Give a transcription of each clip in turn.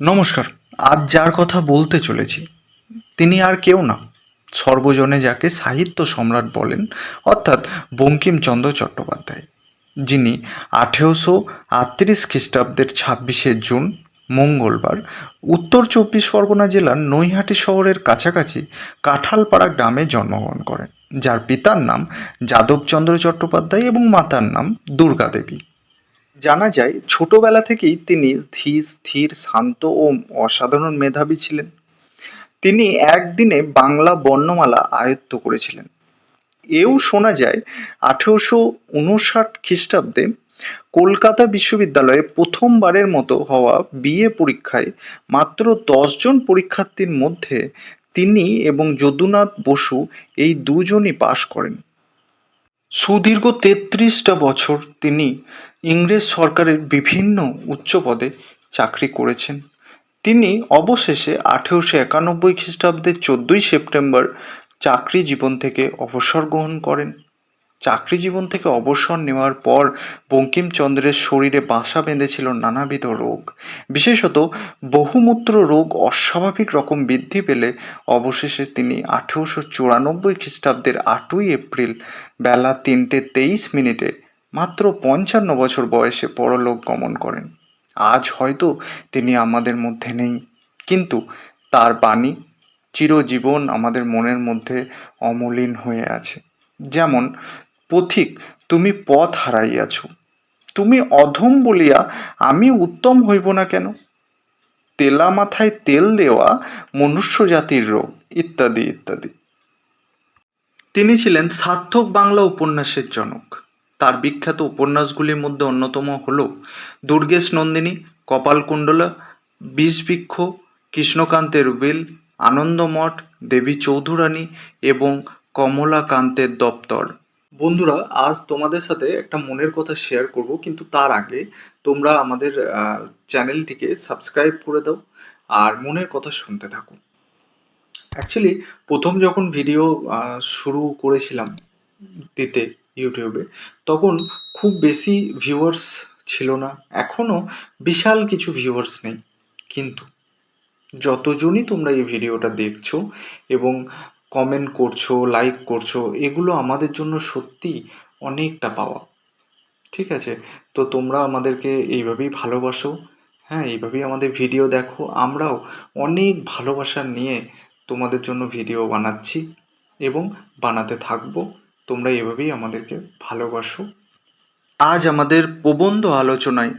নমস্কার, আজ যার কথা বলতে চলেছি, তিনি আর কেউ না। সর্বজনে যাকে সাহিত্য সম্রাট বলেন, অর্থাৎ বঙ্কিমচন্দ্র চট্টোপাধ্যায়, যিনি আঠেরোশো আটত্রিশ খ্রিস্টাব্দের ছাব্বিশে জুন, মঙ্গলবার, উত্তর চব্বিশ পরগনা জেলার নৈহাটি শহরের কাছাকাছি কাঁঠালপাড়া গ্রামে জন্মগ্রহণ করেন, যার পিতার নাম যাদবচন্দ্র চট্টোপাধ্যায় এবং মাতার নাম দুর্গা দেবী জানা যায়, ছোটবেলা থেকেই তিনি ধীর স্থির, শান্ত ও অসাধারণ মেধাবী ছিলেন। তিনি একদিনে বাংলা বর্ণমালা আয়ত্ত করেছিলেন। এও শোনা যায়, আঠেরোশো উনষাট খ্রিস্টাব্দে কলকাতা বিশ্ববিদ্যালয়ে প্রথমবারের মতো হওয়া বিএ পরীক্ষায় মাত্র দশজন পরীক্ষার্থীর মধ্যে তিনি এবং যদুনাথ বসু এই দুজনই পাশ করেন। সুদীর্ঘ তেত্রিশটা বছর তিনি ইংরেজ সরকারের বিভিন্ন উচ্চ পদে চাকরি করেছেন। তিনি অবশেষে আঠেরোশো একানব্বই খ্রিস্টাব্দের চোদ্দোই সেপ্টেম্বর চাকরি জীবন থেকে অবসর গ্রহণ করেন। চাকরি জীবন থেকে অবসর নেওয়ার পর বঙ্কিমচন্দ্রের শরীরে বাসা বেঁধেছিল নানাবিধ রোগ। বিশেষত বহুমূত্র রোগ অস্বাভাবিক রকম বৃদ্ধি পেলে অবশেষে তিনি আঠেরোশো চুরানব্বই খ্রিস্টাব্দের আটই এপ্রিল বেলা তিনটে তেইশ মিনিটে মাত্র পঞ্চান্ন বছর বয়সে পরলোক গমন করেন। আজ হয়তো তিনি আমাদের মধ্যে নেই, কিন্তু তার বাণী চিরজীবন আমাদের মনের মধ্যে অমলিন হয়ে আছে। যেমন পথিক, তুমি পথ হারাইয়াছ। তুমি অধম বলিয়া আমি উত্তম হইব না কেন? তেলা মাথায় তেল দেওয়া মনুষ্য জাতির রোগ, ইত্যাদি ইত্যাদি। তিনি ছিলেন সার্থক বাংলা উপন্যাসের জনক। তার বিখ্যাত উপন্যাসগুলির মধ্যে অন্যতম হল দুর্গেশ নন্দিনী, কপালকুণ্ডলা, বিষবৃক্ষ কৃষ্ণকান্তের উইল আনন্দমঠ, দেবী চৌধুরানী এবং কমলাকান্তের দপ্তর। বন্ধুরা, আজ তোমাদের সাথে একটা মনের কথা শেয়ার করব, কিন্তু তার আগে তোমরা আমাদের চ্যানেলটিকে সাবস্ক্রাইব করে দাও আর মনের কথা শুনতে থাকো। অ্যাকচুয়ালি প্রথম যখন ভিডিও শুরু করেছিলাম দিতে ইউটিউবে, তখন খুব বেশি ভিউয়ার্স ছিল না। এখনও বিশাল কিছু ভিউয়ার্স নেই, কিন্তু যতজনই তোমরা এই ভিডিওটা দেখছ এবং কমেন্ট করছ লাইক করছ, এগুলো আমাদের জন্য সত্যি অনেকটা পাওয়া। ঠিক আছে? তো তোমরা আমাদেরকে এইভাবেই ভালোবাসো হ্যাঁ এইভাবেই আমাদের ভিডিও দেখো। আমরাও অনেক ভালোবাসা নিয়ে তোমাদের জন্য ভিডিও বানাচ্ছি এবং বানাতে থাকব। তোমরা এভাবেই আমাদেরকে ভালোবাসো। আজ আমাদের প্রবন্ধ আলোচনায়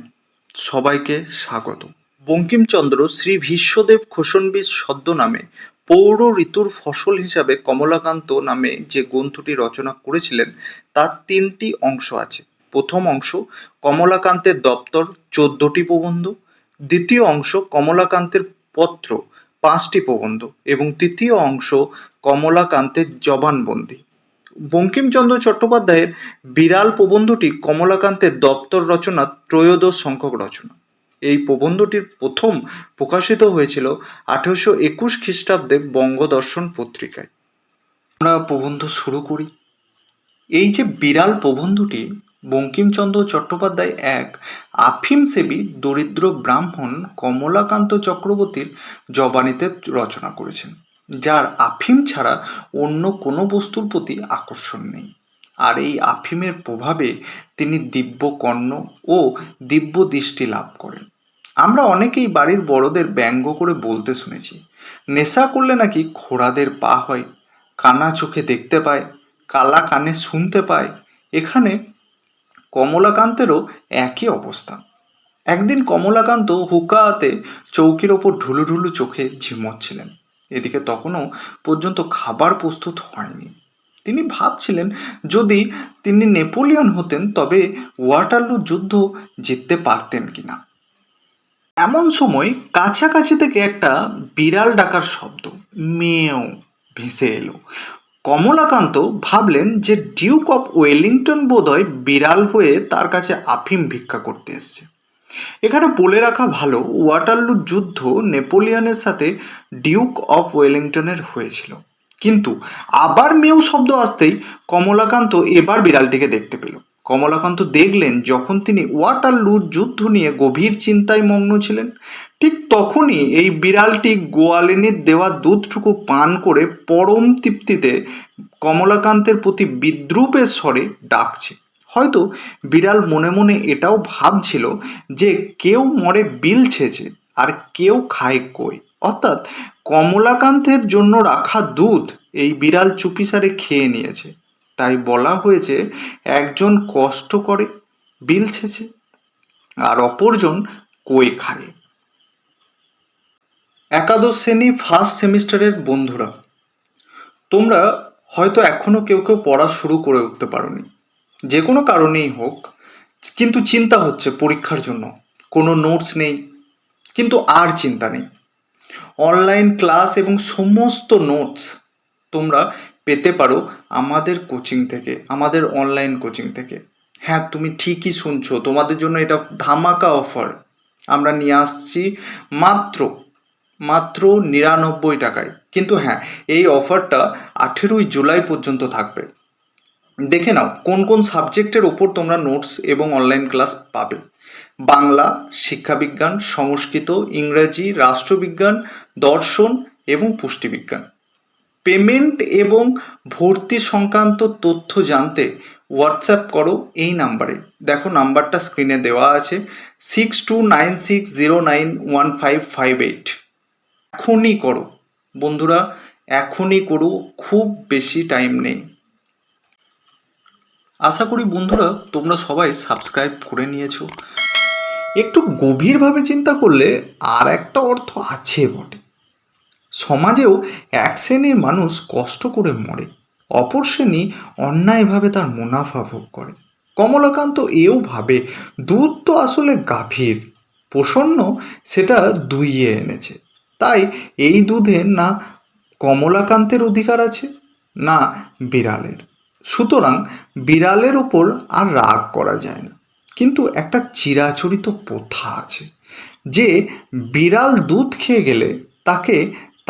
সবাইকে স্বাগত। বঙ্কিমচন্দ্র শ্রী ভীষ্মদেব খোসনবীর ছদ্মনামে পৌর ঋতুর ফসল হিসাবে কমলাকান্ত নামে যে গ্রন্থটি রচনা করেছিলেন, তার তিনটি অংশ আছে। প্রথম অংশ, কমলাকান্তের দপ্তর, চোদ্দটি প্রবন্ধ। দ্বিতীয় অংশ, কমলাকান্তের পত্র, পাঁচটি প্রবন্ধ। এবং তৃতীয় অংশ, কমলাকান্তের জবানবন্দি। বঙ্কিমচন্দ্র চট্টোপাধ্যায়ের বিড়াল প্রবন্ধটি কমলাকান্তের দপ্তর রচনা ত্রয়োদশ সংখ্যক রচনা। এই প্রবন্ধটির প্রথম প্রকাশিত হয়েছিল আঠেরোশো একুশ খ্রিস্টাব্দে বঙ্গদর্শন পত্রিকায়। আমরা প্রবন্ধ শুরু করি। এই যে বিড়াল প্রবন্ধটি, বঙ্কিমচন্দ্র চট্টোপাধ্যায় এক আফিম সেবী দরিদ্র ব্রাহ্মণ কমলাকান্ত চক্রবর্তীর জবানিতে রচনা করেছেন, যার আফিম ছাড়া অন্য কোনো বস্তুর প্রতি আকর্ষণ নেই। আর এই আফিমের প্রভাবে তিনি দিব্য কর্ণ ও দিব্য দৃষ্টি লাভ করেন। আমরা অনেকেই বাড়ির বড়দের ব্যঙ্গ করে বলতে শুনেছি। নেশা করলে নাকি ঘোড়াদের পা হয়, কানা চোখে দেখতে পায়, কালা কানে শুনতে পায়। এখানে কমলাকান্তেরও একই অবস্থা। একদিন কমলাকান্ত হুকাতে চৌকির ওপর ঢুলু ঢুলু চোখে ঝিমোচ্ছিলেন। এদিকে তখনও পর্যন্ত খাবার প্রস্তুত হয়নি। তিনি ভাবছিলেন, যদি তিনি নেপোলিয়ন হতেন তবে ওয়াটারলু যুদ্ধ জিততে পারতেন কিনা। এমন সময় কাছাকাছি থেকে একটা বিড়াল ডাকার শব্দ, মেয়েও ভেসে এলো। কমলাকান্ত ভাবলেন যে ডিউক অফ ওয়েলিংটন বোধহয় বিড়াল হয়ে তার কাছে আফিম ভিক্ষা করতে এসছে। এখানে বলে রাখা ভালো, ওয়াটারলু যুদ্ধ নেপোলিয়নের সাথে ডিউক অফ ওয়েলিংটনের হয়েছিল। কিন্তু আবার মেয়েও শব্দ আসতেই কমলাকান্ত এবার বিড়ালটিকে দেখতে পেল। কমলাকান্ত দেখলেন যখন তিনি ওয়াটারলুর যুদ্ধ নিয়ে গভীর চিন্তায় মগ্ন ছিলেন। ঠিক তখনই এই বিড়ালটি গোয়ালিনীর দেওয়া দুধটুকু পান করে পরম তৃপ্তিতে কমলাকান্তের প্রতি বিদ্রুপের স্বরে ডাকছে। হয়তো বিড়াল মনে মনে এটাও ভাবছিল যে কেউ মরে বিল ছেছে আর কেউ খায় কই। অর্থাৎ কমলাকান্তের জন্য রাখা দুধ এই বিড়াল চুপিসারে খেয়ে নিয়েছে। তাই বলা হয়েছে, একজন কষ্ট করে বিল ছেছে আর অপরজন কই খায়। একাদশ শ্রেণি ফার্স্ট সেমিস্টারের বন্ধুরা, তোমরা হয়তো এখনও কেউ কেউ পড়া শুরু করে উঠতে পারোনি। যে কোনো কারণেই হোক, কিন্তু চিন্তা হচ্ছে পরীক্ষার জন্য। কোনো নোটস নেই, কিন্তু আর চিন্তা নেই। অনলাইন ক্লাস এবং সমস্ত নোটস তোমরা পেতে পারো আমাদের কোচিং থেকে, আমাদের অনলাইন কোচিং থেকে। হ্যাঁ তুমি ঠিকই শুনছো, তোমাদের জন্য এটা ধামাকা অফার আমরা নিয়ে আসছি মাত্র মাত্র নিরানব্বই টাকায়। কিন্তু হ্যাঁ এই অফারটা আঠেরোই জুলাই পর্যন্ত থাকবে। দেখে নাও, কোন কোন সাবজেক্টের ওপর তোমরা নোটস এবং অনলাইন ক্লাস পাবে। বাংলা, শিক্ষাবিজ্ঞান, সংস্কৃত, ইংরেজি, রাষ্ট্রবিজ্ঞান, দর্শন এবং পুষ্টিবিজ্ঞান। পেমেন্ট এবং ভর্তি সংক্রান্ত তথ্য জানতে হোয়াটসঅ্যাপ করো এই নাম্বারে। দেখো নাম্বারটা স্ক্রিনে দেওয়া আছে six two nine six zero nine one five five eight এখনই করো। বন্ধুরা, এখনই করো, খুব বেশি টাইম নেই। আশা করি বন্ধুরা, তোমরা সবাই সাবস্ক্রাইব করে নিয়েছো। একটু গভীরভাবে চিন্তা করলে আর একটা অর্থ আছে বটে। সমাজেও এক শ্রেণির মানুষ কষ্ট করে মরে, অপর শ্রেণি অন্যায়ভাবে তার মুনাফা ভোগ করে। কমলাকান্ত এও ভাবে, দুধ তো আসলে গাভীর, প্রসন্ন সেটা দুইয়ে এনেছে। তাই এই দুধে না কমলাকান্তের অধিকার আছে, না বিড়ালের। সুতরাং বিড়ালের ওপর আর রাগ করা যায় না। কিন্তু একটা চিরাচরিত প্রথা আছে, যে বিড়াল দুধ খেয়ে গেলে তাকে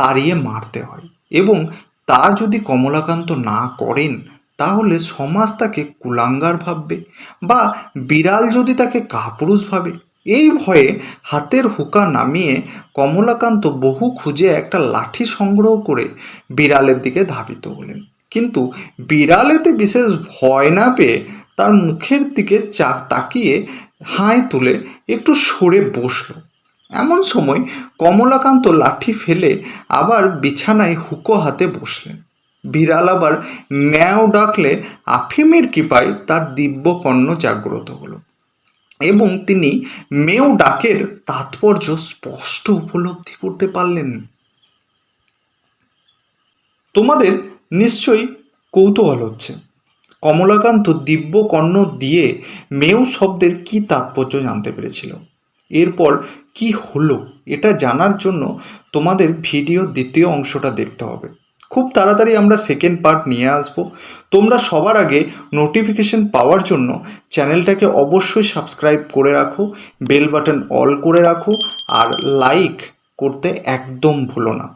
তাড়িয়ে মারতে হয়। এবং তা যদি কমলাকান্ত না করেন, তাহলে সমাজ তাকে কুলাঙ্গার ভাববে বা বিড়াল যদি তাকে কাপুরুষ ভাবে। এই ভয়ে হাতের হুকা নামিয়ে কমলাকান্ত বহু খুঁজে একটা লাঠি সংগ্রহ করে বিড়ালের দিকে ধাবিত হলেন। কিন্তু বিড়ালেতে বিশেষ ভয় না পেয়ে তার মুখের দিকে চা, তাকিয়ে হাই তুলে একটু সরে বসল। এমন সময় কমলাকান্ত লাঠি ফেলে আবার বিছানায় হুকো হাতে বসলেন। বিড়াল আবার ম্যাও ডাকলে আফিমের কৃপায় তার দিব্য কর্ণ জাগ্রত হলো এবং তিনি মেও ডাকের তাৎপর্য স্পষ্ট উপলব্ধি করতে পারলেন। তোমাদের নিশ্চয়ই কৌতূহল হচ্ছে। কমলাকান্ত দিব্য কর্ণ দিয়ে মেও শব্দের কি তাৎপর্য জানতে পেরেছিল? এরপর কি হলো? এটা জানার জন্য তোমাদের ভিডিও দ্বিতীয় অংশটা দেখতে হবে। খুব তাড়াতাড়ি আমরা সেকেন্ড পার্ট নিয়ে আসব। তোমরা সবার আগে নোটিফিকেশন পাওয়ার জন্য চ্যানেলটাকে অবশ্যই সাবস্ক্রাইব করে রাখো বেল বাটন অল করে রাখো, আর লাইক করতে একদম ভুলো না।